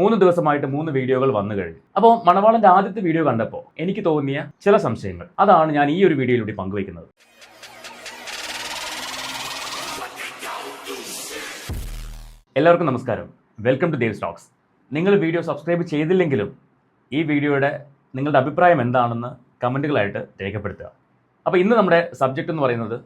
മൂന്ന് ദിവസമായിട്ട് മൂന്ന് വീഡിയോകൾ വന്നു കഴിഞ്ഞു. അപ്പോൾ മണവാളന്റെ ആദ്യത്തെ വീഡിയോ കണ്ടപ്പോൾ എനിക്ക് തോന്നിയ ചില സംശയങ്ങൾ. അതാണ് ഞാൻ ഈ ഒരു വീഡിയോയിലൂടെ പങ്കുവയ്ക്കുന്നത്. എല്ലാവർക്കും നമസ്കാരം. വെൽക്കം ടു ദേവ് സ്റ്റോക്സ് നിങ്ങൾ വീഡിയോ സബ്സ്ക്രൈബ് ചെയ്തില്ലെങ്കിലും ഈ വീഡിയോയുടെ നിങ്ങളുടെ അഭിപ്രായം എന്താണെന്ന് കമന്റുകളായിട്ട് രേഖപ്പെടുത്തുക. അപ്പോൾ ഇന്ന് നമ്മുടെ സബ്ജക്റ്റ് എന്ന് പറയുന്നത്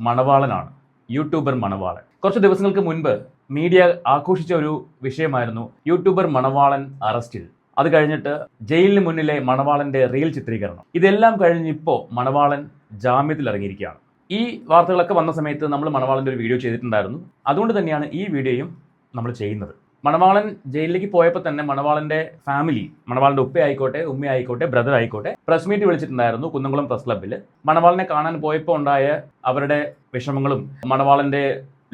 മണവാളനാണ്. യൂട്യൂബർ മണവാളൻ. കുറച്ച് ദിവസങ്ങൾക്ക് മുൻപ് മീഡിയ ആഘോഷിച്ച ഒരു വിഷയമായിരുന്നു യൂട്യൂബർ മണവാളൻ അറസ്റ്റിൽ. അത് കഴിഞ്ഞിട്ട് ജയിലിന് മുന്നിലെ മണവാളന്റെ റീൽ ചിത്രീകരണം. ഇതെല്ലാം കഴിഞ്ഞ് ഇപ്പോൾ മണവാളൻ ജാമ്യത്തിൽ ഇറങ്ങിയിരിക്കുകയാണ്. ഈ വാർത്തകളൊക്കെ വന്ന സമയത്ത് നമ്മൾ മണവാളന്റെ ഒരു വീഡിയോ ചെയ്തിട്ടുണ്ടായിരുന്നു. അതുകൊണ്ട് തന്നെയാണ് ഈ വീഡിയോയും നമ്മൾ ചെയ്യുന്നത്. മണവാളൻ ജയിലിലേക്ക് പോയപ്പോൾ തന്നെ മണവാളന്റെ ഫാമിലി മണവാളന്റെ ഉപ്പ ആയിക്കോട്ടെ ഉമ്മ ആയിക്കോട്ടെ ബ്രദർ ആയിക്കോട്ടെ പ്രസ് മീറ്റ് വിളിച്ചിട്ടുണ്ടായിരുന്നു കുന്നംകുളം പ്രസ് ക്ലബ്ബിൽ മണവാളനെ കാണാൻ പോയപ്പോൾ ഉണ്ടായ അവരുടെ വിഷമങ്ങളും മണവാളന്റെ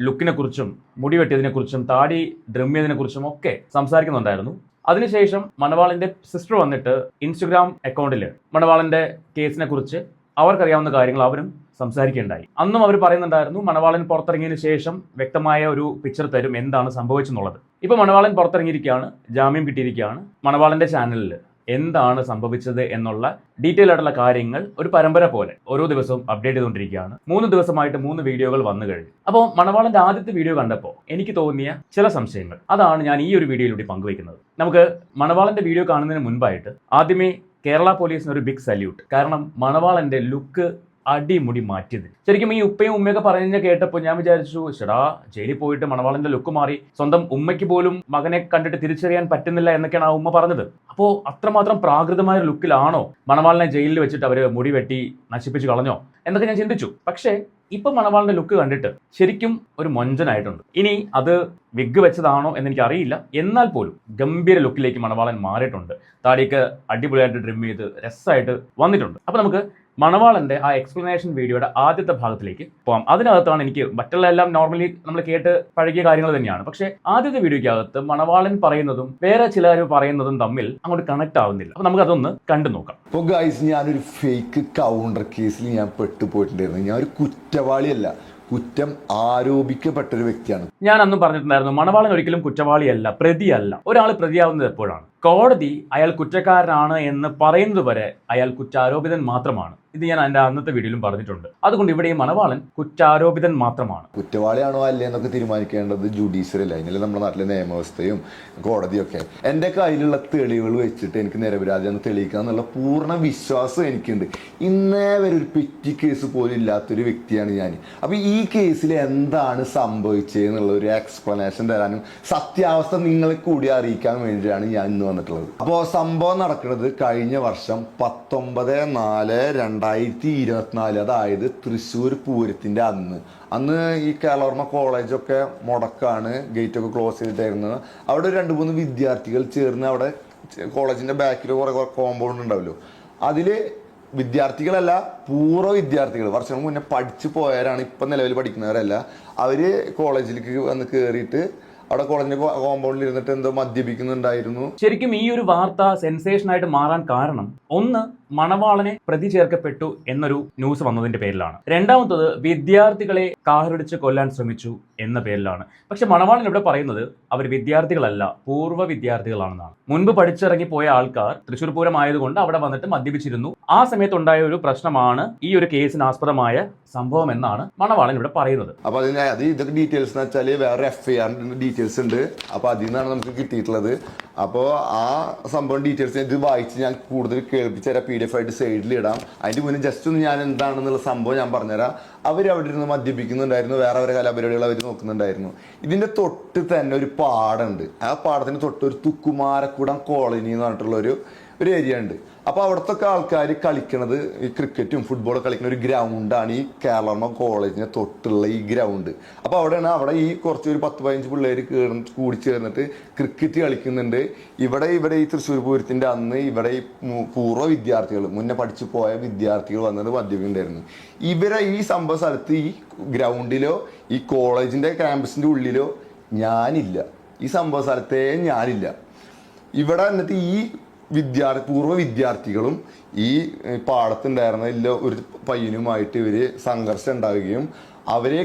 ലുക്കിനെ കുറിച്ചും മുടി വെട്ടിയതിനെ കുറിച്ചും താടി ഡ്രിം ചെയ്തതിനെ കുറിച്ചും ഒക്കെ സംസാരിക്കുന്നുണ്ടായിരുന്നു. അതിനുശേഷം മണവാളിന്റെ സിസ്റ്റർ വന്നിട്ട് ഇൻസ്റ്റഗ്രാം അക്കൗണ്ടിൽ മണവാളിന്റെ കേസിനെ കുറിച്ച് അവർക്കറിയാവുന്ന കാര്യങ്ങൾ അവരും സംസാരിക്കുകയുണ്ടായി. അന്നും അവർ പറയുന്നുണ്ടായിരുന്നു മണവാളൻ പുറത്തിറങ്ങിയതിനു ശേഷം വ്യക്തമായ ഒരു പിക്ചർ തരും എന്താണ് സംഭവിച്ചെന്നുള്ളത്. ഇപ്പൊ മണവാളൻ പുറത്തിറങ്ങിയിരിക്കുകയാണ് ജാമ്യം കിട്ടിയിരിക്കുകയാണ് മണവാളന്റെ ചാനലിൽ എന്താണ് സംഭവിച്ചത് എന്നുള്ള ഡീറ്റെയിൽ ആയിട്ടുള്ള കാര്യങ്ങൾ ഒരു പരമ്പര പോലെ ഓരോ ദിവസവും അപ്ഡേറ്റ് ചെയ്തുകൊണ്ടിരിക്കുകയാണ്. മൂന്ന് ദിവസമായിട്ട് മൂന്ന് വീഡിയോകൾ വന്നു കഴിഞ്ഞു. അപ്പോൾ മണവാളന്റെ ആദ്യത്തെ വീഡിയോ കണ്ടപ്പോൾ എനിക്ക് തോന്നിയ ചില സംശയങ്ങൾ. അതാണ് ഞാൻ ഈ ഒരു വീഡിയോയിലൂടെ പങ്കുവയ്ക്കുന്നത്. നമുക്ക് മണവാളന്റെ വീഡിയോ കാണുന്നതിന് മുൻപായിട്ട് ആദ്യമേ കേരള പോലീസിന് ഒരു ബിഗ് സല്യൂട്ട് കാരണം മണവാളന്റെ ലുക്ക് അടിമുടി മാറ്റിയത്. ശരിക്കും ഈ ഉപ്പയും ഉമ്മയൊക്കെ പറഞ്ഞു കേട്ടപ്പോൾ ഞാൻ വിചാരിച്ചു ചേടാ ജയിലിൽ പോയിട്ട് മണവാളന്റെ ലുക്ക് മാറി. സ്വന്തം ഉമ്മയ്ക്ക് പോലും മകനെ കണ്ടിട്ട് തിരിച്ചറിയാൻ പറ്റുന്നില്ല എന്നൊക്കെയാണ് ആ ഉമ്മ പറഞ്ഞത്. അപ്പോൾ അത്രമാത്രം പ്രാകൃതമായ ലുക്കിലാണോ മണവാളിനെ ജയിലിൽ വെച്ചിട്ട് അവർ മുടി വെട്ടി നശിപ്പിച്ച് കളഞ്ഞോ എന്നൊക്കെ ഞാൻ ചിന്തിച്ചു. പക്ഷേ ഇപ്പൊ മണവാളിന്റെ ലുക്ക് കണ്ടിട്ട് ശരിക്കും ഒരു മൊഞ്ചനായിട്ടുണ്ട്. ഇനി അത് വിഗ് വെച്ചതാണോ എന്ന് എനിക്ക് അറിയില്ല. എന്നാൽ പോലും ഗംഭീര ലുക്കിലേക്ക് മണവാളൻ മാറിയിട്ടുണ്ട്. താടിയൊക്കെ അടിപൊളിയായിട്ട് ഡ്രിം ചെയ്ത് രസമായിട്ട് വന്നിട്ടുണ്ട്. അപ്പൊ നമുക്ക് മണവാളന്റെ ആ എക്സ്പ്ലനേഷൻ വീഡിയോയുടെ ആദ്യത്തെ ഭാഗത്തിലേക്ക് പോകാം അതിനകത്താണ് എനിക്ക് മറ്റുള്ള എല്ലാം നോർമലി നമ്മൾ കേട്ട് പഴകിയ കാര്യങ്ങൾ തന്നെയാണ്. പക്ഷേ ആദ്യത്തെ വീഡിയോയ്ക്കകത്ത് മണവാളൻ പറയുന്നതും വേറെ ചിലർ പറയുന്നതും തമ്മിൽ അങ്ങോട്ട് കണക്ട് ആവുന്നില്ല. അപ്പോൾ നമുക്കതൊന്ന് കണ്ടു നോക്കാം. ഇപ്പോൾ ഗൈസ് ഞാനൊരു ഫേക്ക് കൗണ്ടർ കേസിൽ ഞാൻ പെട്ടുപോയിട്ടുണ്ടായിരുന്നു. ഞാൻ ഒരു കുറ്റവാളിയല്ല. കുറ്റം ആരോപിക്കപ്പെട്ട ഒരു വ്യക്തിയാണ്. ഞാൻ അന്നും പറഞ്ഞിട്ടുണ്ടായിരുന്നു മണവാളൻ ഒരിക്കലും കുറ്റവാളിയല്ല പ്രതിയല്ല. ഒരാൾ പ്രതിയാവുന്നത് എപ്പോഴാണ്? കോടതി അയാൾ കുറ്റക്കാരനാണ് എന്ന് പറയുന്നത് വരെ അയാൾ കുറ്റാരോപിതൻ മാത്രമാണ്. ഇത് ഞാൻ എന്റെ അന്നത്തെ വീഡിയോയിലും പറഞ്ഞിട്ടുണ്ട്. അതുകൊണ്ട് ഇവിടെ ഈ മണവാളൻ കുറ്റാരോപിതൻ മാത്രമാണ്. കുറ്റവാളിയാണോ അല്ലേ എന്നൊക്കെ തീരുമാനിക്കേണ്ടത് ജുഡീഷ്യറി അല്ല അതിനല്ലേ നമ്മുടെ നാട്ടിലെ നിയമവ്യവസ്ഥയും കോടതിയൊക്കെ. എന്റെ കയ്യിലുള്ള തെളിവുകൾ വെച്ചിട്ട് എനിക്ക് നിരപരാധിയാണെന്ന് തെളിയിക്കുക എന്നുള്ള പൂർണ വിശ്വാസം എനിക്കുണ്ട്. ഇന്നേ വരെ ഒരു പെറ്റി കേസ് പോലും ഇല്ലാത്തൊരു വ്യക്തിയാണ് ഞാൻ. അപ്പോൾ ഈ കേസിൽ എന്താണ് സംഭവിച്ചത് എന്നുള്ള ഒരു എക്സ്പ്ലനേഷൻ തരാനും സത്യാവസ്ഥ നിങ്ങളെ കൂടി അറിയിക്കാൻ വേണ്ടിയാണ് ഞാൻ ഇന്ന് വന്നിട്ടുള്ളത്. അപ്പോൾ സംഭവം നടക്കുന്നത് കഴിഞ്ഞ വർഷം പത്തൊമ്പത് നാല് രണ്ടായിരത്തി ഇരുപത്തിനാല് അതായത് തൃശ്ശൂർ പൂരത്തിന്റെ അന്ന്. അന്ന് ഈ കേരളവർമ്മ കോളേജൊക്കെ മുടക്കാണ് ഗേറ്റൊക്കെ ക്ലോസ് ചെയ്തിട്ടായിരുന്നത് അവിടെ രണ്ട് മൂന്ന് വിദ്യാർത്ഥികൾ ചേർന്ന് അവിടെ കോളേജിന്റെ ബാക്കിൽ കുറേ കുറേ കോമ്പൗണ്ട് ഉണ്ടാവുമല്ലോ. അതിൽ വിദ്യാർത്ഥികളല്ല പൂർവ വിദ്യാർത്ഥികൾ. വർഷങ്ങൾക്ക് മുന്നേ പഠിച്ചു പോയവരാണ് ഇപ്പം നിലവിൽ പഠിക്കുന്നവരല്ല. അവർ കോളേജിലേക്ക് വന്ന് കയറിയിട്ട് അവിടെ കോളേജിന്റെ കോമ്പൗണ്ടിൽ ഇരുന്നിട്ട് എന്തോ മദ്യപിക്കുന്നുണ്ടായിരുന്നു. ശരിക്കും ഈ ഒരു വാർത്ത സെൻസേഷൻ ആയിട്ട് മാറാൻ കാരണം ഒന്ന് മണവാളനെ പ്രതി ചേർക്കപ്പെട്ടു എന്നൊരു ന്യൂസ് വന്നതിന്റെ പേരിലാണ്. രണ്ടാമത്തത് വിദ്യാർത്ഥികളെ കാഹരടിച്ച് കൊല്ലാൻ ശ്രമിച്ചു എന്ന പേരിലാണ്. പക്ഷെ മണവാളൻ ഇവിടെ പറയുന്നത് അവർ വിദ്യാർത്ഥികളല്ല പൂർവ വിദ്യാർത്ഥികളാണെന്നാണ്. മുൻപ് പഠിച്ചിറങ്ങി പോയ ആൾക്കാർ തൃശ്ശൂർ പൂരം ആയതുകൊണ്ട് അവിടെ വന്നിട്ട് മദ്യപിച്ചിരുന്നു. ആ സമയത്തുണ്ടായ ഒരു പ്രശ്നമാണ് ഈ ഒരു കേസിന് ആസ്പദമായ സംഭവം എന്നാണ് മണവാളൻ ഇവിടെ പറയുന്നത്. അപ്പൊ അതിന് അത് ഇതൊക്കെ ഡീറ്റെയിൽസ് എന്ന് വെച്ചാൽ വേറെ എഫ് ഐ ഡീറ്റെയിൽസ് ഉണ്ട്. അപ്പോൾ അതിൽ നിന്നാണ് നമുക്ക് കിട്ടിയിട്ടുള്ളത്. അപ്പോൾ ആ സംഭവം ഡീറ്റെയിൽസ് ഇത് വായിച്ച് ഞാൻ കൂടുതൽ കേൾപ്പിച്ച് തരാം പി ഡി എഫ് ആയിട്ട് സൈഡിൽ ഇടാം. അതിന്റെ മുന്നേ ജസ്റ്റ് ഒന്ന് ഞാൻ എന്താണെന്നുള്ള സംഭവം ഞാൻ പറഞ്ഞുതരാം. അവർ അവിടെ ഇരുന്ന് മദ്യപിക്കുന്നുണ്ടായിരുന്നു. വേറെ വേറെ കലാപരിപാടികൾ അവർ നോക്കുന്നുണ്ടായിരുന്നു. ഇതിന്റെ തൊട്ട് തന്നെ ഒരു പാടമുണ്ട്. ആ പാടത്തിന് തൊട്ട് ഒരു തുക്കുമാരക്കുടം കോളനി എന്ന് പറഞ്ഞിട്ടുള്ള ഒരു ഒരു ഏരിയ ഉണ്ട്. അപ്പോൾ അവിടുത്തെ ആൾക്കാർ കളിക്കണത് ഈ ക്രിക്കറ്റും ഫുട്ബോളും കളിക്കുന്ന ഒരു ഗ്രൗണ്ടാണ് ഈ കേരളമ്മ കോളേജിനെ തൊട്ടുള്ള ഈ ഗ്രൗണ്ട് അപ്പോൾ അവിടെയാണ് അവിടെ ഈ കുറച്ച് ഒരു പത്ത് പതിനഞ്ച് പിള്ളേർ കയറി കൂടി ചേർന്നിട്ട് ക്രിക്കറ്റ് കളിക്കുന്നുണ്ട്. ഇവിടെ ഇവിടെ ഈ തൃശ്ശൂർ പൂരത്തിന്റെ അന്ന് ഇവിടെ ഈ പൂർവ വിദ്യാർത്ഥികൾ മുന്നേ പഠിച്ചു പോയ വിദ്യാർത്ഥികൾ വന്നത് മദ്യപിണ്ടായിരുന്നു ഇവരെ ഈ സംഭവ സ്ഥലത്ത് ഈ ഗ്രൗണ്ടിലോ ഈ കോളേജിന്റെ ക്യാമ്പസിന്റെ ഉള്ളിലോ ഞാനില്ല. ഈ സംഭവ സ്ഥലത്തേ ഞാനില്ല. ഇവിടെ എന്നിട്ട് ഈ വിദ്യാർത്ഥി പൂർവ വിദ്യാർത്ഥികളും ഈ പാടത്തുണ്ടായിരുന്ന ഇല്ല ഒരു പയ്യനുമായിട്ട് ഇവർ സംഘർഷം ഉണ്ടാവുകയും അവരെ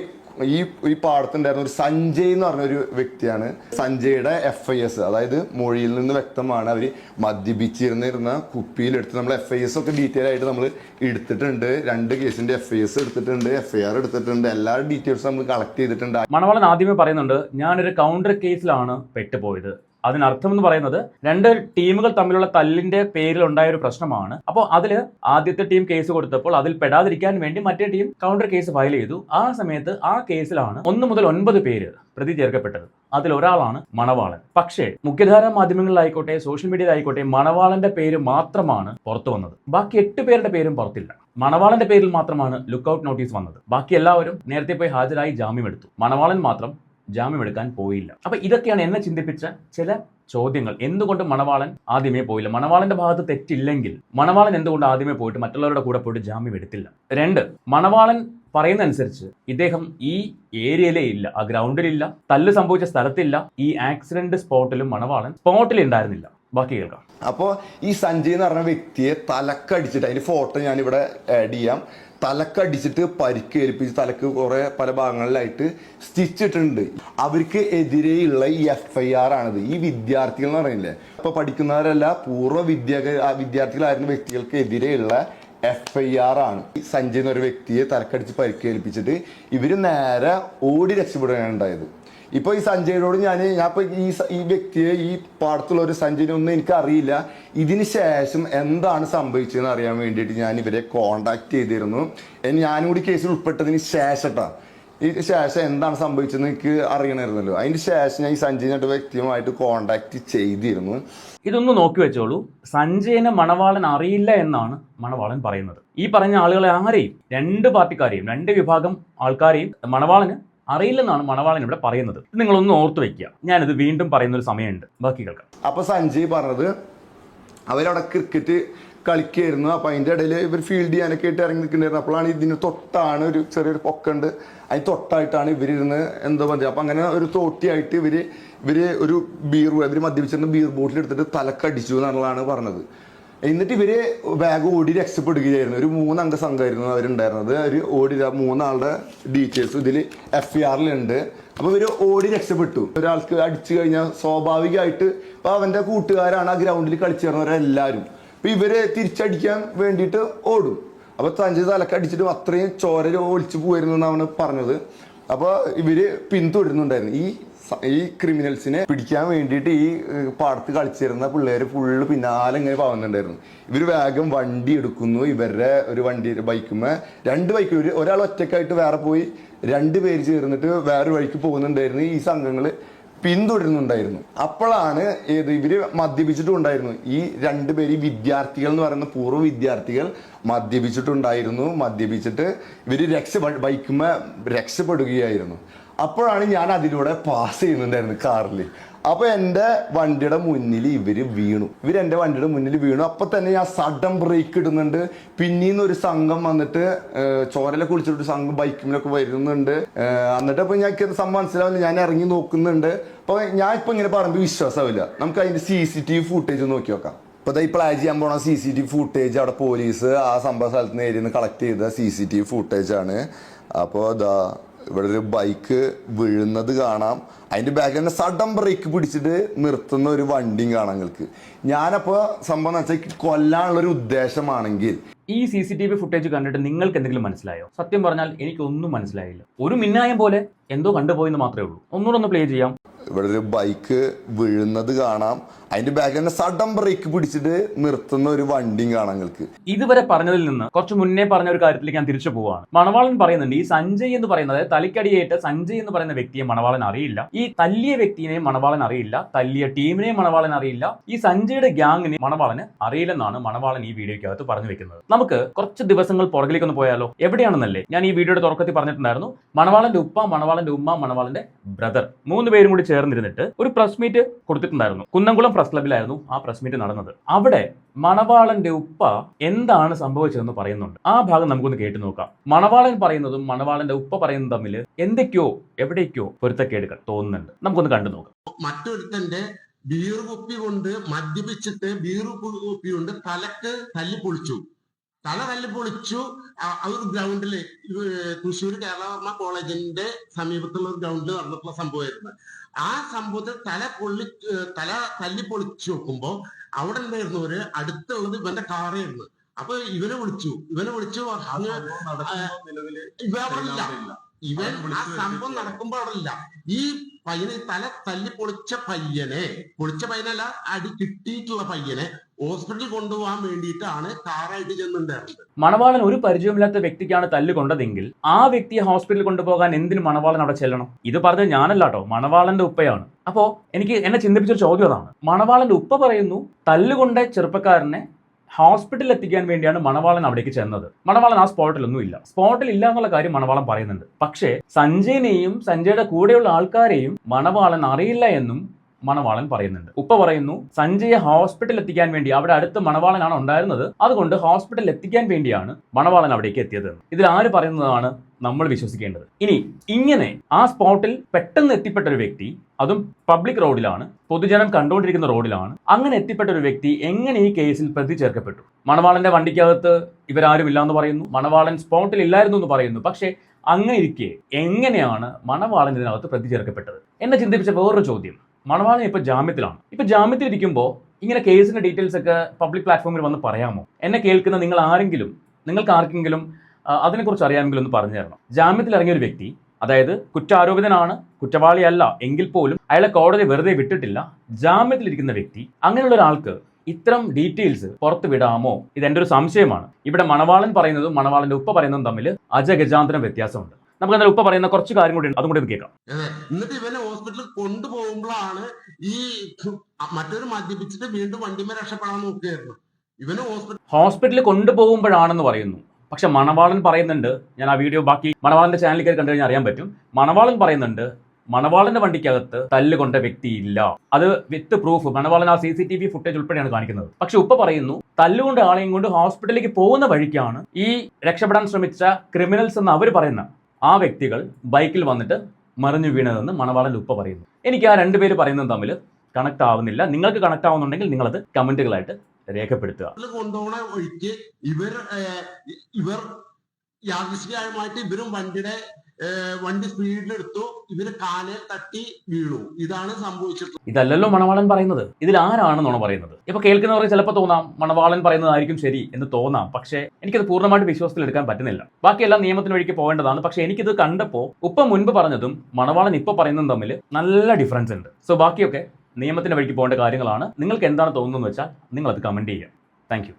ഈ ഈ പാടത്തുണ്ടായിരുന്ന ഒരു സഞ്ജയ് എന്ന് പറഞ്ഞ ഒരു വ്യക്തിയാണ്. സഞ്ജയുടെ എഫ് ഐ എസ് അതായത് മൊഴിയിൽ നിന്ന് വ്യക്തമാണ് അവർ മദ്യപിച്ചിരുന്നിരുന്ന കുപ്പിയിലെടുത്ത് നമ്മൾ എഫ് ഐ എസ് ഒക്കെ ഡീറ്റെയിൽ ആയിട്ട് നമ്മൾ എടുത്തിട്ടുണ്ട്. രണ്ട് കേസിന്റെ എഫ് ഐ എസ് എടുത്തിട്ടുണ്ട് എഫ് ഐ ആർ എടുത്തിട്ടുണ്ട്. എല്ലാ ഡീറ്റെയിൽസും നമ്മൾ കളക്ട് ചെയ്തിട്ടുണ്ട്. മണവാളൻ ആദ്യമേ പറയുന്നുണ്ട് ഞാനൊരു കൗണ്ടർ കേസിലാണ് പെട്ടുപോയത്. അതിനർത്ഥം എന്ന് പറയുന്നത് രണ്ട് ടീമുകൾ തമ്മിലുള്ള തല്ലിന്റെ പേരിൽ ഉണ്ടായ ഒരു പ്രശ്നമാണ്. അപ്പോൾ അതിൽ ആദ്യത്തെ ടീം കേസ് കൊടുത്തപ്പോൾ അതിൽ പെടാതിരിക്കാൻ വേണ്ടി മറ്റേ ടീം കൗണ്ടർ കേസ് ഫയൽ ചെയ്തു. ആ സമയത്ത് ആ കേസിലാണ് ഒന്ന് മുതൽ ഒൻപത് പേര് പ്രതി ചേർക്കപ്പെട്ടത്. അതിൽ ഒരാളാണ് മണവാളൻ. പക്ഷേ മുഖ്യധാര മാധ്യമങ്ങളിലായിക്കോട്ടെ സോഷ്യൽ മീഡിയയിലായിക്കോട്ടെ മണവാളന്റെ പേര് മാത്രമാണ് പുറത്തു വന്നത്. ബാക്കി എട്ട് പേരുടെ പേരും പുറത്തില്ല. മണവാളന്റെ പേരിൽ മാത്രമാണ് ലുക്കൌട്ട് നോട്ടീസ് വന്നത്. ബാക്കി എല്ലാവരും നേരത്തെ പോയി ഹാജരായി ജാമ്യം എടുത്തു. മണവാളൻ മാത്രം ജാമ്യം എടുക്കാൻ പോയില്ല. അപ്പൊ ഇതൊക്കെയാണ് എന്നെ ചിന്തിപ്പിച്ച ചില ചോദ്യങ്ങൾ. എന്തുകൊണ്ട് മണവാളൻ ആദ്യമേ പോയില്ല? മണവാളന്റെ ഭാഗത്ത് തെറ്റില്ലെങ്കിൽ മണവാളൻ എന്തുകൊണ്ട് ആദ്യമേ പോയിട്ട് മറ്റുള്ളവരുടെ കൂടെ പോയിട്ട് ജാമ്യം എടുത്തില്ല രണ്ട് മണവാളൻ പറയുന്ന അനുസരിച്ച് ഇദ്ദേഹം ഈ ഏരിയയിലേ ഇല്ല. ആ ഗ്രൗണ്ടിലില്ല. തല്ല് സംഭവിച്ച സ്ഥലത്തില്ല. ഈ ആക്സിഡന്റ് സ്പോട്ടിലും മണവാളൻ സ്പോട്ടിൽ ഉണ്ടായിരുന്നില്ല ബാക്കി കേൾക്കാം. അപ്പോൾ ഈ സഞ്ജയ് എന്ന് പറഞ്ഞ വ്യക്തിയെ തലക്കടിച്ചിട്ട് അതിന്റെ ഫോട്ടോ ഞാൻ ഇവിടെ ആഡ് ചെയ്യാം. തലക്കടിച്ചിട്ട് പരിക്ക് ഏൽപ്പിച്ച് തലക്ക് കുറേ പല ഭാഗങ്ങളിലായിട്ട് സ്റ്റിച്ചിട്ടുണ്ട് അവർക്ക് എതിരെയുള്ള ഈ എഫ് ഐ ആർ ആണിത്. ഈ വിദ്യാർത്ഥികൾ എന്ന് പറയുന്നില്ലേ? ഇപ്പൊ പഠിക്കുന്നവരല്ല പൂർവ വിദ്യ വിദ്യാർത്ഥികളായിരുന്ന വ്യക്തികൾക്ക് എതിരെയുള്ള എഫ് ഐ ആർ ആണ്. സഞ്ജയ് എന്നൊരു വ്യക്തിയെ തലക്കടിച്ച് പരിക്കേൽപ്പിച്ചിട്ട് ഇവർ നേരെ ഓടി രക്ഷപ്പെടുകയാണ് ഉണ്ടായത്. ഇപ്പൊ ഈ സഞ്ജയിനോട് ഞാൻ ഞാൻ ഇപ്പൊ ഈ ഈ വ്യക്തിയെ ഈ പാടത്തുള്ള ഒരു സഞ്ജയിനെ ഒന്നും എനിക്ക് അറിയില്ല ഇതിന് ശേഷം എന്താണ് സംഭവിച്ചതെന്ന് അറിയാൻ വേണ്ടിയിട്ട് ഞാൻ ഇവരെ കോണ്ടാക്ട് ചെയ്തിരുന്നു. ഞാനും കൂടി കേസിൽ ഉൾപ്പെട്ടതിന് ശേഷട്ടാ. ഈ ശേഷം എന്താണ് സംഭവിച്ചതെന്ന് എനിക്ക് അറിയണമായിരുന്നല്ലോ അതിന് ശേഷം ഞാൻ ഈ സഞ്ജയിനായിട്ട് വ്യക്തിയുമായിട്ട് കോണ്ടാക്ട് ചെയ്തിരുന്നു. ഇതൊന്ന് നോക്കി വെച്ചോളൂ. സഞ്ജയനെ മണവാളൻ അറിയില്ല എന്നാണ് മണവാളൻ പറയുന്നത്. ഈ പറഞ്ഞ ആളുകളെ ആരെയും രണ്ട് പാർട്ടിക്കാരെയും രണ്ട് വിഭാഗം ആൾക്കാരെയും മണവാളന് അറിയില്ലെന്നാണ് മണവാളൻ ഇവിടെ പറയുന്നത്. നിങ്ങളൊന്ന് ഓർത്തു വെക്കുക. ഞാനിത് വീണ്ടും പറയുന്ന ഒരു സമയമുണ്ട്. ബാക്കി കേൾക്കാം അപ്പൊ സഞ്ജയ് പറഞ്ഞത് അവരവിടെ ക്രിക്കറ്റ് കളിക്കായിരുന്നു. അപ്പൊ അതിന്റെ ഇടയിൽ ഇവർ ഫീൽഡ് ചെയ്യാനൊക്കെ ആയിട്ട് ഇറങ്ങി നിൽക്കുന്നുണ്ടായിരുന്നു. അപ്പോഴാണ് ഇതിന് തൊട്ടാണ് ഒരു ചെറിയൊരു പൊക്കുണ്ട്. അതിന് തൊട്ടായിട്ടാണ് ഇവരിരുന്ന് എന്തോ പറഞ്ഞത് അപ്പൊ അങ്ങനെ ഒരു തോട്ടിയായിട്ട് ഇവർ ഇവർ ഒരു ബീർ ഇവർ മദ്യപിച്ചിരുന്ന ബീർ ബോട്ടിൽ എടുത്തിട്ട് തലക്കടിച്ചു എന്നുള്ളതാണ് പറഞ്ഞത്. എന്നിട്ട് ഇവർ ബാഗ് ഓടി രക്ഷപ്പെടുകയായിരുന്നു. ഒരു മൂന്നംഗ സംഘമായിരുന്നു അവരുണ്ടായിരുന്നത്. അവർ ഓടി മൂന്നാളുടെ ഡീറ്റെയിൽസ് ഇതിൽ എഫ് ആറിലുണ്ട് അപ്പൊ ഇവർ ഓടി രക്ഷപ്പെട്ടു. ഒരാൾക്ക് അടിച്ചു കഴിഞ്ഞാൽ സ്വാഭാവികമായിട്ട് ഇപ്പൊ അവന്റെ കൂട്ടുകാരാണ് ആ ഗ്രൗണ്ടിൽ കളിച്ചു കളിച്ചിരുന്നവരെല്ലാരും അപ്പോൾ ഇവർ തിരിച്ചടിക്കാൻ വേണ്ടിയിട്ട് ഓടും. അപ്പൊ സഞ്ജയ് തലക്കടിച്ചിട്ട് അത്രയും ചോര ഒളിച്ചു പോയിരുന്നു എന്നാണ് പറഞ്ഞത്. അപ്പൊ ഇവർ പിന്തുടരുന്നുണ്ടായിരുന്നു. ഈ ഈ ക്രിമിനൽസിനെ പിടിക്കാൻ വേണ്ടിയിട്ട് ഈ പാടത്ത് കളിച്ചിരുന്ന പിള്ളേര് ഫുള്ള് പിന്നാലെ ഇങ്ങനെ പോകുന്നുണ്ടായിരുന്നു ഇവർ വേഗം വണ്ടി എടുക്കുന്നു. ഇവരുടെ ഒരു വണ്ടി ബൈക്കുമേ രണ്ട് ബൈക്ക് ഒരാൾ ഒറ്റക്കായിട്ട് വേറെ പോയി രണ്ട് പേര് ചേർന്നിട്ട് വേറെ വഴിക്ക് പോകുന്നുണ്ടായിരുന്നു. ഈ സംഘങ്ങൾ പിന്തുടരുന്നുണ്ടായിരുന്നു. അപ്പോഴാണ് ഏത് ഇവർ മദ്യപിച്ചിട്ടുണ്ടായിരുന്നു. ഈ രണ്ടുപേര് വിദ്യാർത്ഥികൾ എന്ന് പറയുന്ന പൂർവ വിദ്യാർത്ഥികൾ മദ്യപിച്ചിട്ടുണ്ടായിരുന്നു. മദ്യപിച്ചിട്ട് ഇവർ രക്ഷ ബൈക്കുമ്പോ രക്ഷപ്പെടുകയായിരുന്നു. അപ്പോഴാണ് ഞാൻ അതിലൂടെ പാസ് ചെയ്യുന്നുണ്ടായിരുന്നു കാറിൽ അപ്പൊ എന്റെ വണ്ടിയുടെ മുന്നിൽ ഇവർ വീണു. ഇവർ എന്റെ വണ്ടിയുടെ മുന്നിൽ വീണു. അപ്പൊ തന്നെ ഞാൻ സഡൻ ബ്രേക്ക് ഇടുന്നുണ്ട്. പിന്നീന്ന് ഒരു സംഘം വന്നിട്ട് ചോരല കുളിച്ചിട്ട് ഒരു സംഘം ബൈക്കിലൊക്കെ വരുന്നുണ്ട്. എന്നിട്ട് അപ്പൊ ഞാൻ സംഭവം മനസ്സിലാവില്ല ഞാൻ ഇറങ്ങി നോക്കുന്നുണ്ട്. അപ്പൊ ഞാൻ ഇപ്പൊ ഇങ്ങനെ പറയുമ്പോൾ വിശ്വാസമില്ല നമുക്ക് അതിന്റെ C C T V footage നോക്കി നോക്കാം. ഇപ്പൊ ദാ ഈ പ്ലാൻ ചെയ്യാൻ പോണ C C T V footage അവിടെ പോലീസ് ആ സംഭവ സ്ഥലത്ത് നിന്ന് ഏരിയ കളക്ട് ചെയ്ത C C T V footage ആണ്. അപ്പോൾ ദാ ഇവിടെ ഒരു ബൈക്ക് വീഴുന്നത് കാണാം. അതിന്റെ ബാക്കിൽ തന്നെ സഡൻ ബ്രേക്ക് പിടിച്ചിട്ട് നിർത്തുന്ന ഒരു വണ്ടിയും കാണാം നിങ്ങൾക്ക്. ഞാനപ്പോൾ സംഭവം എന്ന് വെച്ചാൽ കൊല്ലാനുള്ള ഒരു ഉദ്ദേശമാണെങ്കിൽ ഈ C C T V footage കണ്ടിട്ട് നിങ്ങൾക്ക് എന്തെങ്കിലും മനസ്സിലായോ? സത്യം പറഞ്ഞാൽ എനിക്കൊന്നും മനസ്സിലായില്ല. ഒരു മിന്നായം പോലെ എന്തോ കണ്ടുപോയെന്ന് മാത്രമേ ഉള്ളൂ. ഒന്നുകൂടെ ഒന്ന് പ്ലേ ചെയ്യാം. ഇവിടെ ഒരു ബൈക്ക് വീഴുന്നത് കാണാം. അതിന്റെ ബാക്കിൽ തന്നെ സഡൻ ബ്രേക്ക് പിടിച്ചിട്ട് നിർത്തുന്ന ഒരു വണ്ടിയും കാണാം നിങ്ങൾക്ക്. ഇതുവരെ പറഞ്ഞതിൽ നിന്ന് കുറച്ച് മുന്നേ പറഞ്ഞ ഒരു കാര്യത്തിലേക്ക് ഞാൻ തിരിച്ചു പോവാണ്. മണവാളൻ പറയുന്നുണ്ട് ഈ സഞ്ജയ് എന്ന് പറയുന്നത് തലിക്കടിയേറ്റ സഞ്ജയ് എന്ന് പറയുന്ന വ്യക്തിയെ മണവാളൻ അറിയില്ല. ഈ തല്ലിയ വ്യക്തിയെ മണവാളൻ അറിയില്ല. തല്ലിയ ടീമിനെ മണവാളൻ അറിയില്ല. ഈ സഞ്ജയുടെ ഗ്യാങ്ങിനെ മണവാളന് അറിയില്ലെന്നാണ് മണവാളൻ ഈ വീഡിയോയ്ക്ക് അകത്ത് പറഞ്ഞു വെക്കുന്നത്. നമുക്ക് കുറച്ച് ദിവസങ്ങൾ പുറകിലേക്ക് ഒന്ന് പോയാലോ? എവിടെയാണെന്നല്ലേ? ഞാൻ ഈ വീഡിയോയുടെ തുടക്കത്തിൽ പറഞ്ഞിട്ടുണ്ടായിരുന്നു. മണവാളന്റെ ഉപ്പ മണവാളന്റെ ഉമ്മ മണവാളന്റെ ബ്രദർ മൂന്ന് പേരും കൂടി ചേർന്നിരുന്നിട്ട് ഒരു പ്രസ് മീറ്റ് കൊടുത്തിട്ടുണ്ടായിരുന്നു. കുന്നംകുളം പ്രസ് ക്ലബിലായിരുന്നു ആ പ്രസ് മീറ്റ് നടന്നത്. അവിടെ മണവാളന്റെ ഉപ്പ എന്താണ് സംഭവിച്ചതെന്ന് പറയുന്നുണ്ട്. ആ ഭാഗം നമുക്കൊന്ന് കേട്ടു നോക്കാം. മണവാളൻ പറയുന്നതും മണവാളന്റെ ഉപ്പ പറയുന്നതും തമ്മിൽ എന്തൊക്കെയോ എവിടേക്കോ പൊരുത്തക്കേടുകൾ തോന്നുന്നുണ്ട്. നമുക്കൊന്ന് കണ്ടു നോക്കാം. മറ്റൊരുത്തന്റെ ബീർ കുപ്പി കൊണ്ട് മദ്യപിച്ചിട്ട് ബീർ കുപ്പി കൊണ്ട് തലക്ക് തല്ലി പൊളിച്ചു. തല തല്ലി പൊളിച്ചു. ആ- ഒരു ഗ്രൗണ്ടിൽ തൃശ്ശൂർ കേരളവർമ്മ കോളേജിന്റെ സമീപത്തുള്ള ഒരു ഗ്രൗണ്ടിൽ നടന്നിട്ടുള്ള സംഭവമായിരുന്നു. ആ സംഭവത്തിൽ തല പൊള്ളി തല തല്ലി പൊളിച്ചു നോക്കുമ്പോ അവിടെ എന്തായിരുന്നു ഒരു അടുത്തുള്ളത് ഇവന്റെ കാറായിരുന്നു. അപ്പൊ ഇവനെ വിളിച്ചു. ഇവനെ വിളിച്ചു പറഞ്ഞു ഇവ അവിടെ ഇല്ല. ഇവൻ ആ സംഭവം നടക്കുമ്പോ അവിടെ ഇല്ല. ഈ പയ്യനെ തല തല്ലി പൊളിച്ച പയ്യനെ പൊളിച്ച പയ്യനല്ല അടി കിട്ടിയിട്ടുള്ള പയ്യനെ ഹോസ്പിറ്റലിൽ കൊണ്ടുപോകാൻ വേണ്ടിയിട്ടാണ് കാറായിട്ട് ചെന്നിട്ടുണ്ടായിരുന്നത്. മണവാളൻ ഒരു പരിചയമില്ലാത്ത വ്യക്തിക്കാണ് തല്ല് കൊണ്ടതെങ്കിൽ ആ വ്യക്തിയെ ഹോസ്പിറ്റലിൽ കൊണ്ടുപോകാൻ എന്തിന് മണവാളൻ അവിടെ ചെല്ലണം? ഇത് പറഞ്ഞത് ഞാനല്ല കേട്ടോ. മണവാളന്റെ ഉപ്പയാണ്. അപ്പോ എനിക്ക് എന്നെ ചിന്തിപ്പിച്ച ഒരു ചോദ്യം അതാണ്. മണവാളന്റെ ഉപ്പ പറയുന്നു തല്ലുകൊണ്ട ചെറുപ്പക്കാരനെ ഹോസ്പിറ്റലിൽ എത്തിക്കാൻ വേണ്ടിയാണ് മണവാളൻ അവിടേക്ക് ചെന്നത്. മണവാളൻ ആ സ്പോട്ടിലൊന്നും ഇല്ല. സ്പോട്ടിൽ ഇല്ല എന്നുള്ള കാര്യം മണവാളൻ പറയുന്നുണ്ട്. പക്ഷേ സഞ്ജയനെയും സഞ്ജയുടെ കൂടെയുള്ള ആൾക്കാരെയും മണവാളൻ അറിയില്ല എന്നും മണവാളൻ പറയുന്നുണ്ട്. ഉപ്പ പറയുന്നു സഞ്ജയെ ഹോസ്പിറ്റലിൽ എത്തിക്കാൻ വേണ്ടി അവിടെ അടുത്ത് മണവാളനാണ് ഉണ്ടായിരുന്നത്. അതുകൊണ്ട് ഹോസ്പിറ്റലിൽ എത്തിക്കാൻ വേണ്ടിയാണ് മണവാളൻ അവിടേക്ക് എത്തിയത്. ഇതിൽ ആര് പറയുന്നതാണ് നമ്മൾ വിശ്വസിക്കേണ്ടത്. ഇനി ഇങ്ങനെ ആ സ്പോട്ടിൽ പെട്ടെന്ന് എത്തിപ്പെട്ട ഒരു വ്യക്തി അതും പബ്ലിക് റോഡിലാണ് പൊതുജനം കണ്ടുകൊണ്ടിരിക്കുന്ന റോഡിലാണ് അങ്ങനെ എത്തിപ്പെട്ട ഒരു വ്യക്തി എങ്ങനെ ഈ കേസിൽ പ്രതി ചേർക്കപ്പെട്ടു? മണവാളന്റെ വണ്ടിക്കകത്ത് ഇവരാരും ഇല്ലാന്ന് പറയുന്നു മണവാളൻ സ്പോട്ടിൽ ഇല്ലായിരുന്നു എന്ന് പറയുന്നു പക്ഷേ അങ്ങനെ ഇരിക്കെ എങ്ങനെയാണ് മണവാളൻ ഇതിനകത്ത് പ്രതി ചേർക്കപ്പെട്ടത്? എന്നെ ചിന്തിപ്പിച്ച വേറൊരു ചോദ്യം. മണവാളൻ ഇപ്പൊ ജാമ്യത്തിലാണ്. ഇപ്പൊ ജാമ്യത്തിൽ ഇരിക്കുമ്പോൾ ഇങ്ങനെ കേസിന്റെ ഡീറ്റെയിൽസ് ഒക്കെ പബ്ലിക് പ്ലാറ്റ്ഫോമിൽ വന്ന് പറയാമോ? എന്നെ കേൾക്കുന്ന നിങ്ങൾ ആരെങ്കിലും നിങ്ങൾക്ക് ആർക്കെങ്കിലും അതിനെക്കുറിച്ച് അറിയാമെങ്കിൽ ഒന്ന് പറഞ്ഞു തരണം. ജാമ്യത്തിൽ ഇറങ്ങിയ ഒരു വ്യക്തി അതായത് കുറ്റാരോപിതനാണ് കുറ്റവാളിയല്ല എങ്കിൽ പോലും അയാളെ കോടതി വെറുതെ വിട്ടിട്ടില്ല ജാമ്യത്തിലിരിക്കുന്ന വ്യക്തി അങ്ങനെയുള്ള ഒരാൾക്ക് ഇത്തരം ഡീറ്റെയിൽസ് പുറത്ത് വിടാമോ? ഇത് എന്റെ ഒരു സംശയമാണ്. ഇവിടെ മണവാളൻ പറയുന്നതും മണവാളന്റെ ഉപ്പ പറയുന്നതും തമ്മിൽ അജഗജാന്തരം വ്യത്യാസമുണ്ട്. നമുക്ക് എന്തായാലും ഉപ്പ പറയുന്ന കുറച്ച് കാര്യം കൂടി ഉണ്ട്. അതും കൂടി ഒന്ന് കേൾക്കാം. എന്നിട്ട് ഇവനെ ഹോസ്പിറ്റലിൽ കൊണ്ടുപോകുമ്പോഴാണ് ഈ മറ്റൊരു മദ്യപിച്ചിട്ട് വീണ്ടും വണ്ടിമേ രക്ഷപ്പെടാൻ നോക്കുകയായിരുന്നു. ഇവന് ഹോസ്പിറ്റൽ ഹോസ്പിറ്റലിൽ കൊണ്ടുപോകുമ്പോഴാണെന്ന് പറയുന്നു. പക്ഷെ മണവാളൻ പറയുന്നുണ്ട് ഞാൻ ആ വീഡിയോ ബാക്കി മണവാളന്റെ ചാനലിൽ കയറി കണ്ടു കഴിഞ്ഞാൽ അറിയാൻ പറ്റും. മണവാളൻ പറയുന്നുണ്ട് മണവാളന്റെ വണ്ടിക്കകത്ത് തല്ല് കൊണ്ട വ്യക്തിയില്ല. അത് വിത്ത് പ്രൂഫ് മണവാളൻ ആ C C T V footage ഉൾപ്പെടെയാണ് കാണിക്കുന്നത്. പക്ഷെ ഉപ്പ പറയുന്നു തല്ലുകൊണ്ട് ആളെയും കൊണ്ട് ഹോസ്പിറ്റലിലേക്ക് പോകുന്ന വഴിക്കാണ് ഈ രക്ഷപ്പെടാൻ ശ്രമിച്ച ക്രിമിനൽസ് എന്ന് അവർ പറയുന്ന ആ വ്യക്തികൾ ബൈക്കിൽ വന്നിട്ട് മറിഞ്ഞു വീണതെന്ന് മണവാളൻ ഉപ്പ പറയുന്നു. എനിക്ക് ആ രണ്ടുപേര് പറയുന്നത് തമ്മിൽ കണക്ട് ആവുന്നില്ല. നിങ്ങൾക്ക് കണക്ട് ആവുന്നുണ്ടെങ്കിൽ നിങ്ങളത് കമന്റുകളായിട്ട് രേഖപ്പെടുത്തുക. ഇവർ ഇവർ യാദൃശ്ചികമായിട്ട് ഇവരും വണ്ടിയുടെ വണ്ടി സ്പീഡിലെടുത്തു ഇവർ കാലെ തട്ടി വീണു. ഇതാണ് സംഭവിച്ചിട്ടുള്ളത് ഇതല്ലല്ലോ മണവാളൻ പറയുന്നത്. ഇതിൽ ആരാണെന്നാണ് പറയുന്നത്. ഇപ്പൊ കേൾക്കുന്നവർ ചിലപ്പോൾ തോന്നാം മണവാളൻ പറയുന്നതായിരിക്കും ശരി എന്ന് തോന്നാം. പക്ഷേ എനിക്കത് പൂർണമായിട്ട് വിശ്വാസത്തിൽ എടുക്കാൻ പറ്റുന്നില്ല. ബാക്കിയെല്ലാം നിയമത്തിന് വഴിക്ക് പോകേണ്ടതാണ്. പക്ഷെ എനിക്കിത് കണ്ടപ്പോൾ ഉപ്പ മുൻപ് പറഞ്ഞതും മണവാളൻ ഇപ്പൊ പറയുന്നതും തമ്മിൽ നല്ല ഡിഫറൻസ് ഉണ്ട്. സോ ബാക്കിയൊക്കെ നിയമത്തിന്റെ വഴിക്ക് പോകേണ്ട കാര്യങ്ങളാണ്. നിങ്ങൾക്ക് എന്താണ് തോന്നുന്നത് വെച്ചാൽ നിങ്ങൾ അത് കമന്റ് ചെയ്യുക താങ്ക്